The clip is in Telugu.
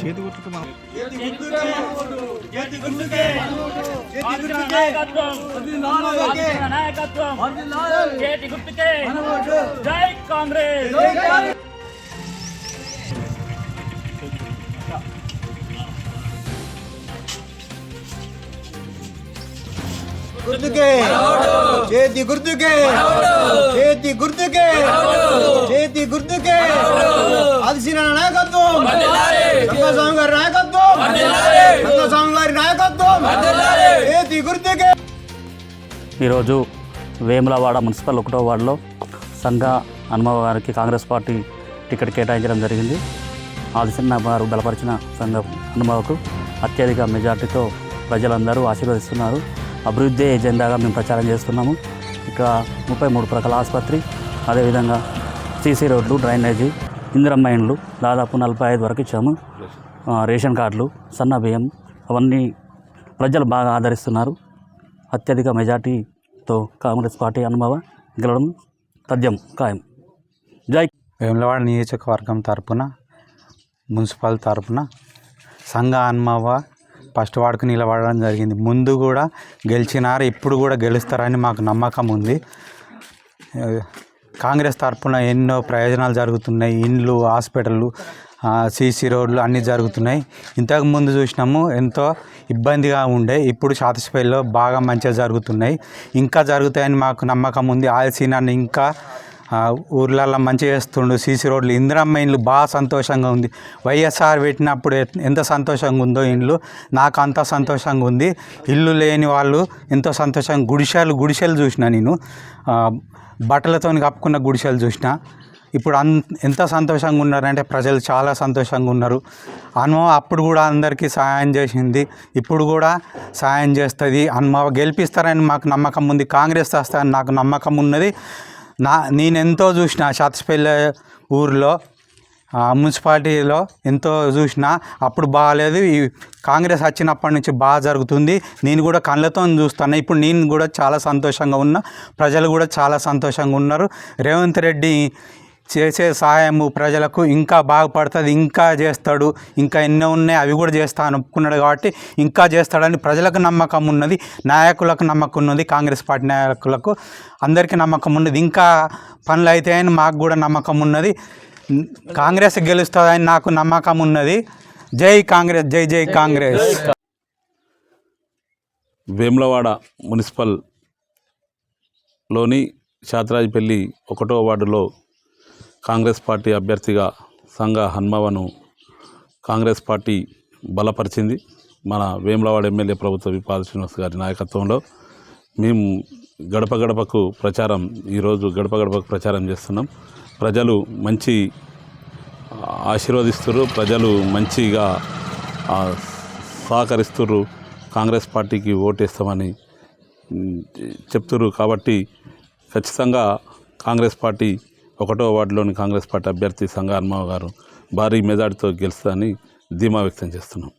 చేతి గుర్తుతో మనం చేతి గుర్తుకే. జై కాంగ్రెస్ గుర్తుకే చేతి గుర్తుకే. చేతి గుర్తుకే. చేతి గుర్తుకే. అలసిన నాయకత్వం. గారి నాయకత్వం. గారి నాయకత్వం. గుర్తుకే ఈరోజు వేములవాడ మున్సిపల్ ఒకటో వార్డులో సంఘ హనుమ గారికి కాంగ్రెస్ పార్టీ టికెట్ కేటాయించడం జరిగింది. ఆదిశన్న వారు బలపరిచిన సంఘ హనుమకు అత్యధిక మెజార్టీతో ప్రజలందరూ ఆశీర్వదిస్తున్నారు. అభివృద్ధి ఎజెండాగా మేము ప్రచారం చేస్తున్నాము. ఇక్కడ ముప్పై మూడు ప్రకాల ఆసుపత్రి అదేవిధంగా సీసీ రోడ్లు డ్రైనేజీ ఇందిరమ్మ ఇండ్లు దాదాపు నలభై ఐదు వరకు ఇచ్చాము. రేషన్ కార్డులు సన్న బియ్యం అవన్నీ ప్రజలు బాగా ఆదరిస్తున్నారు. అత్యధిక మెజార్టీతో కాంగ్రెస్ పార్టీ అనుభవ గెలవడం తథ్యం ఖాయం. జై వేములవాడ నియోజకవర్గం తరపున మున్సిపల్ తరపున సంఘ హనుమవ ఫస్ట్ వాడుకు నిలబడడం జరిగింది. ముందు కూడా గెలిచినారు ఇప్పుడు కూడా గెలుస్తారని మాకు నమ్మకం ఉంది. కాంగ్రెస్ తరపున ఎన్నో ప్రయోజనాలు జరుగుతున్నాయి. ఇండ్లు హాస్పిటళ్ళు సీసీ రోడ్లు అన్నీ జరుగుతున్నాయి. ఇంతకు ముందు చూసినాము ఎంతో ఇబ్బందిగా ఉండే ఇప్పుడు శాతస్పల్లిలో బాగా మంచిగా జరుగుతున్నాయి. ఇంకా జరుగుతాయని మాకు నమ్మకం ఉంది. ఆల్సీనాన్ని ఇంకా ఊర్లల్లో మంచిగా చేస్తుండు సీసీ రోడ్లు. ఇందిరమ్మ ఇండ్లు బాగా సంతోషంగా ఉంది. వైఎస్ఆర్ పెట్టినప్పుడు ఎంత సంతోషంగా ఉందో ఇండ్లు నాకు అంత సంతోషంగా ఉంది. ఇల్లు లేని వాళ్ళు ఎంతో సంతోషంగా గుడిసెలు గుడిసెలు చూసిన నేను. బట్టలతో కప్పుకున్న గుడిసెలు చూసిన. ఇప్పుడు అన్ ఎంత సంతోషంగా ఉన్నారంటే ప్రజలు చాలా సంతోషంగా ఉన్నారు. హనుమ అప్పుడు కూడా అందరికీ సహాయం చేసింది. ఇప్పుడు కూడా సహాయం చేస్తుంది. హనుమ గెలిపిస్తారని మాకు నమ్మకం ఉంది. కాంగ్రెస్ వస్తారని నాకు నమ్మకం ఉన్నది. నా నేను ఎంతో చూసిన శాతస్పల్లి ఊరిలో మున్సిపాలిటీలో ఎంతో చూసిన అప్పుడు బాగాలేదు. ఈ కాంగ్రెస్ వచ్చినప్పటి నుంచి బాగా జరుగుతుంది. నేను కూడా కళ్ళతో చూస్తాను. ఇప్పుడు నేను కూడా చాలా సంతోషంగా ఉన్నా. ప్రజలు కూడా చాలా సంతోషంగా ఉన్నారు. రేవంత్ రెడ్డి చేసే సహాయము ప్రజలకు ఇంకా బాగుపడుతుంది ఇంకా చేస్తాడు ఇంకా ఎన్నో ఉన్నాయి అవి కూడా చేస్తాను అనుకున్నాడు ఒప్పుకున్నాడు కాబట్టి ఇంకా చేస్తాడని ప్రజలకు నమ్మకం ఉన్నది నాయకులకు నమ్మకం ఉన్నది కాంగ్రెస్ పార్టీ నాయకులకు అందరికీ నమ్మకం ఉన్నది. ఇంకా పనులు అవుతాయని మాకు కూడా నమ్మకం ఉన్నది. కాంగ్రెస్ గెలుస్తుందని నాకు నమ్మకం ఉన్నది. జై కాంగ్రెస్ జై జై కాంగ్రెస్. వేములవాడ మున్సిపల్లోని శాతరాజపల్లి ఒకటో వార్డులో కాంగ్రెస్ పార్టీ అభ్యర్థిగా సంఘ హన్మవను కాంగ్రెస్ పార్టీ బలపరిచింది. మన వేములవాడ ఎమ్మెల్యే ప్రభుత్వ విపాద శ్రీనివాస్ గారి నాయకత్వంలో మేము గడప గడపకు ప్రచారం ఈరోజు గడప గడపకు ప్రచారం చేస్తున్నాం. ప్రజలు మంచి ఆశీర్వదిస్తున్నారు ప్రజలు మంచిగా సహకరిస్తున్నారు కాంగ్రెస్ పార్టీకి ఓటేస్తామని చెప్తున్నారు కాబట్టి ఖచ్చితంగా కాంగ్రెస్ పార్టీ ఒకటో వార్డులోని కాంగ్రెస్ పార్టీ అభ్యర్థి సంఘ హనుమావ గారు భారీ మెజార్టీతో గెలుస్తుందని ధీమా వ్యక్తం చేస్తున్నాం.